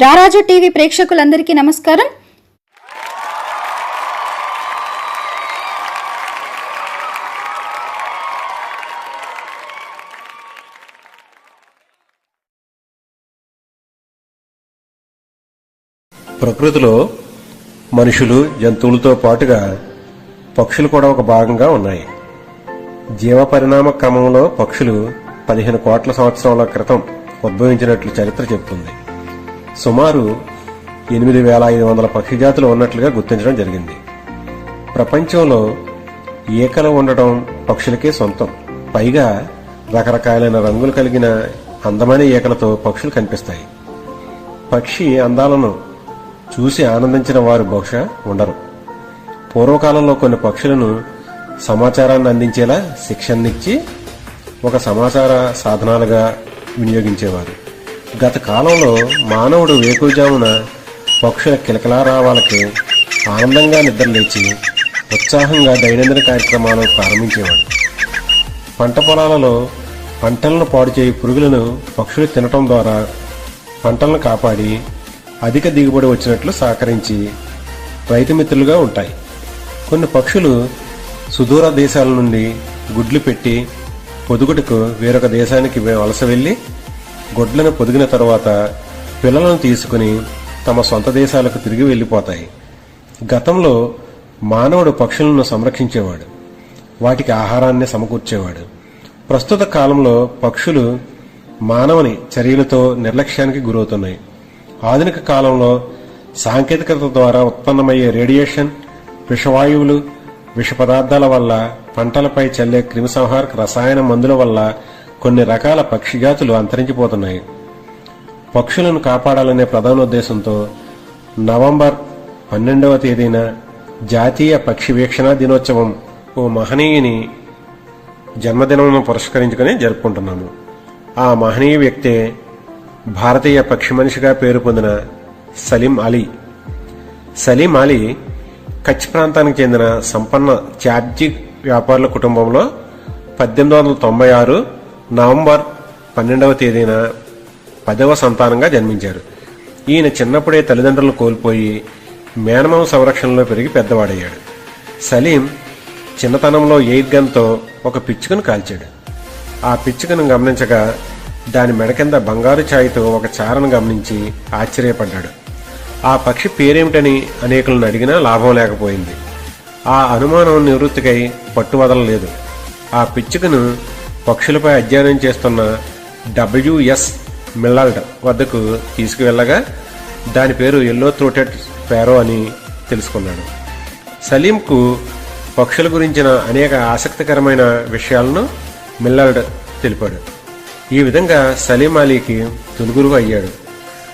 రారాజు టీవీ ప్రేక్షకులందరికీ నమస్కారం. ప్రకృతిలో మనుషులు జంతువులతో పాటుగా పక్షులు కూడా ఒక భాగంగా ఉన్నాయి. జీవ పరిణామ క్రమంలో పక్షులు పదిహేను కోట్ల సంవత్సరాల క్రితం ఉద్భవించినట్లు చరిత్ర చెబుతుంది. సుమారు ఎనిమిది వేల ఐదు వందల పక్షి జాతులు ఉన్నట్లుగా గుర్తించడం జరిగింది. ప్రపంచంలో ఈకలు ఉండటం పక్షులకే సొంతం. పైగా రకరకాలైన రంగులు కలిగిన అందమైన ఈకలతో పక్షులు కనిపిస్తాయి. పక్షి అందాలను చూసి ఆనందించిన వారు బహుశా ఉండరు. పూర్వకాలంలో కొన్ని పక్షులను సమాచారాన్ని అందించేలా శిక్షణనిచ్చి ఒక సమాచార సాధనాలుగా వినియోగించేవారు. గత కాలంలో మానవుడు వేకువజామున పక్షుల కిలకలారావాలకి ఆనందంగా నిద్రలేచి ఉత్సాహంగా దైనందిన కార్యక్రమాలు ప్రారంభించేవాడు. పంట పొలాలలో పంటలను పాడు చేయి పురుగులను పక్షులు తినటం ద్వారా పంటలను కాపాడి అధిక దిగుబడి వచ్చినట్లు సహకరించి రైతు మిత్రులుగా ఉంటాయి. కొన్ని పక్షులు సుదూర దేశాల నుండి గుడ్లు పెట్టి పొదుగుటకు వేరొక దేశానికి వలస వెళ్ళి గొడ్లను పొదిగిన తరువాత పిల్లలను తీసుకుని తమ సొంత దేశాలకు తిరిగి వెళ్ళిపోతాయి. గతంలో మానవుడు పక్షులను సంరక్షించేవాడు. వాటికి ఆహారాన్ని సమకూర్చేవాడు. ప్రస్తుత కాలంలో పక్షులు మానవుని చర్యలతో నిర్లక్ష్యానికి గురవుతున్నాయి. ఆధునిక కాలంలో సాంకేతికత ద్వారా ఉత్పన్నమయ్యే రేడియేషన్ విషవాయువులు విష పదార్థాల వల్ల పంటలపై చల్లే క్రిమిసంహారక రసాయన మందుల వల్ల కొన్ని రకాల పక్షి జాతులు అంతరించిపోతున్నాయి. పక్షులను కాపాడాలనే ప్రధాన ఉద్దేశంతో నవంబర్ పన్నెండవ తేదీన జాతీయ పక్షి వీక్షణ దినోత్సవం ఓ మహనీయుని జన్మదినమును పురస్కరించుకుని జరుపుకుంటున్నాము. ఆ మహనీయ వ్యక్తే భారతీయ పక్షి మనిషిగా పేరు పొందిన సలీం అలీ. సలీం అలీ కచ్ ప్రాంతానికి చెందిన సంపన్న చార్జీ వ్యాపారుల కుటుంబంలో పద్దెనిమిది వందల తొంభై ఆరు నవంబర్ పన్నెండవ తేదీన పదవ సంతానంగా జన్మించారు. ఈయన చిన్నప్పుడే తల్లిదండ్రులు కోల్పోయి మేనమామ సంరక్షణలో పెరిగి పెద్దవాడయ్యాడు. సలీం చిన్నతనంలో ఎయిట్ గన్తో ఒక పిచ్చుకను కాల్చాడు. ఆ పిచ్చుకను గమనించగా దాని మెడ కింద బంగారు ఛాయ్తో ఒక చారను గమనించి ఆశ్చర్యపడ్డాడు. ఆ పక్షి పేరేమిటని అనేకులను అడిగినా లాభం లేకపోయింది. ఆ అనుమానం నివృత్తికై పట్టు వదలలేదు ఆ పిచ్చుకను పక్షులపై అధ్యయనం చేస్తున్న డబ్ల్యూఎస్ మిల్లాల్డ్ వద్దకు తీసుకువెళ్ళగా దాని పేరు ఎల్లో థ్రోటెడ్ స్పారో అని తెలుసుకున్నాడు. సలీంకు పక్షుల గురించిన అనేక ఆసక్తికరమైన విషయాలను మిల్లర్డ్ తెలిపాడు. ఈ విధంగా సలీం అలీకి తొలుగురువు అయ్యాడు.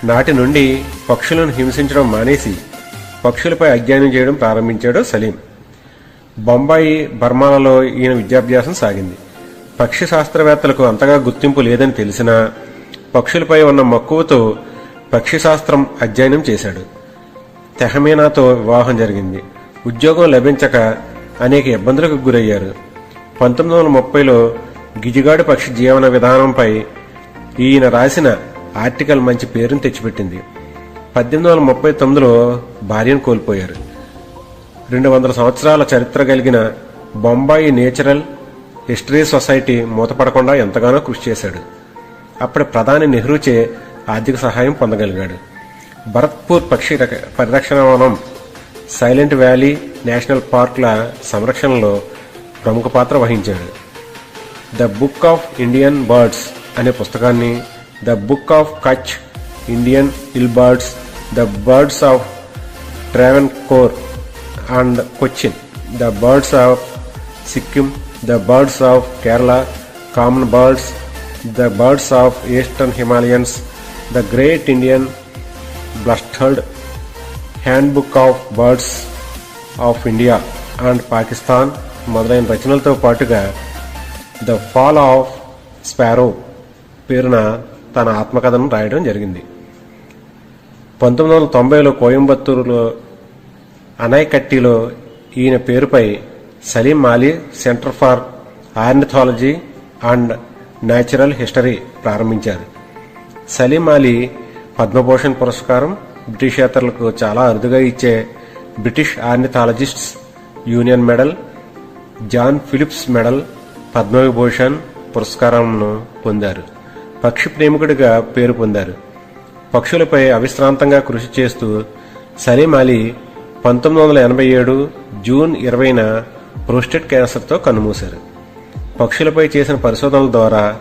నాటి నుండి పక్షులను హింసించడం మానేసి పక్షులపై అధ్యయనం చేయడం ప్రారంభించాడు సలీం. బొంబాయి బర్మాలలో ఈయన విద్యాభ్యాసం సాగింది. పక్షి శాస్త్రవేత్తలకు అంతగా గుర్తింపు లేదని తెలిసినా పక్షులపై ఉన్న మక్కువతో పక్షి శాస్త్రం అధ్యయనం చేశాడు. తెహమీనాతో వివాహం జరిగింది. ఉద్యోగం లభించక అనేక ఇబ్బందులకు గురయ్యారు. పంతొమ్మిది వందల ముప్పైలో గిజిగాడు పక్షి జీవన విధానంపై ఈయన రాసిన ఆర్టికల్ మంచి పేరును తెచ్చిపెట్టింది. పద్దెనిమిది వందల ముప్పై తొమ్మిదిలో భార్యను కోల్పోయారు. రెండు వందల సంవత్సరాల చరిత్ర కలిగిన బొంబాయి నేచురల్ హిస్టరీ సొసైటీ మూతపడకుండా ఎంతగానో కృషి చేశాడు. అప్పటి ప్రధాని నెహ్రూచే ఆర్థిక సహాయం పొందగలిగాడు. భరత్పూర్ పక్షి పరిరక్షణ వనం సైలెంట్ వ్యాలీ నేషనల్ పార్క్ల సంరక్షణలో ప్రముఖ పాత్ర వహించాడు. The book of Indian birds అనే పుస్తకాన్ని the book of Kutch Indian hill birds the birds of Travancore and Cochin the birds of Sikkim the birds of Kerala common birds the birds of eastern Himalayans the great Indian bustard handbook of birds of India and Pakistan మొదలైన రచనలతో పాటుగా the fall of sparrow పేరున తన ఆత్మకథను రాయడం జరిగింది. పంతొమ్మిది వందల తొంభైలో కోయంబత్తూరులో అనైకట్టిలో ఈయన పేరుపై సలీం మాలి centre for ornithology and natural history ప్రారంభించారు. సలీం అలీ పద్మభూషణ్ పురస్కారం బ్రిటిషేతరులకు చాలా అరుదుగా ఇచ్చే British ornithologists union medal John Phillips medal Padma Vibhushan పురస్కారాలను పొందారు. పక్షి ప్రేమికుడిగా పేరు పొందారు. పక్షులపై అవిశ్రాంతంగా కృషి చేస్తూ సలీం అలీ పంతొమ్మిది వందల ఎనభై ఏడు జూన్ ఇరవైన ప్రోస్టేట్ క్యాన్సర్తో కన్నుమూశారు. పక్షులపై చేసిన పరిశోధనల ద్వారా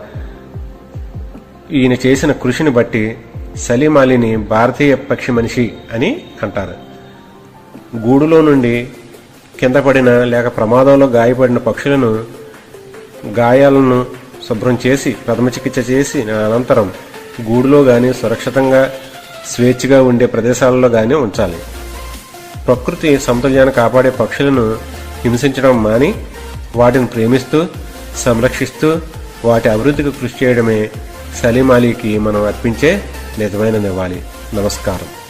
ఈయన చేసిన కృషిని బట్టి సలీం అలీని భారతీయ పక్షి మనిషి అని అంటారు. గూడులో నుండి కింద పడిన లేక ప్రమాదంలో గాయపడిన పక్షులను గాయాలను శుభ్రం చేసి ప్రథమ చికిత్స చేసి అనంతరం గూడులో కానీ సురక్షితంగా స్వేచ్ఛగా ఉండే ప్రదేశాలలో కానీ ఉంచాలి. ప్రకృతి సమతుల్యాన్ని కాపాడే పక్షులను హింసించడం మాని వాటిని ప్రేమిస్తూ సంరక్షిస్తూ వాటి అభివృద్ధికి కృషి చేయడమే సలీం అలీకి మనం అర్పించే నిజమైన నివాళి. నమస్కారం.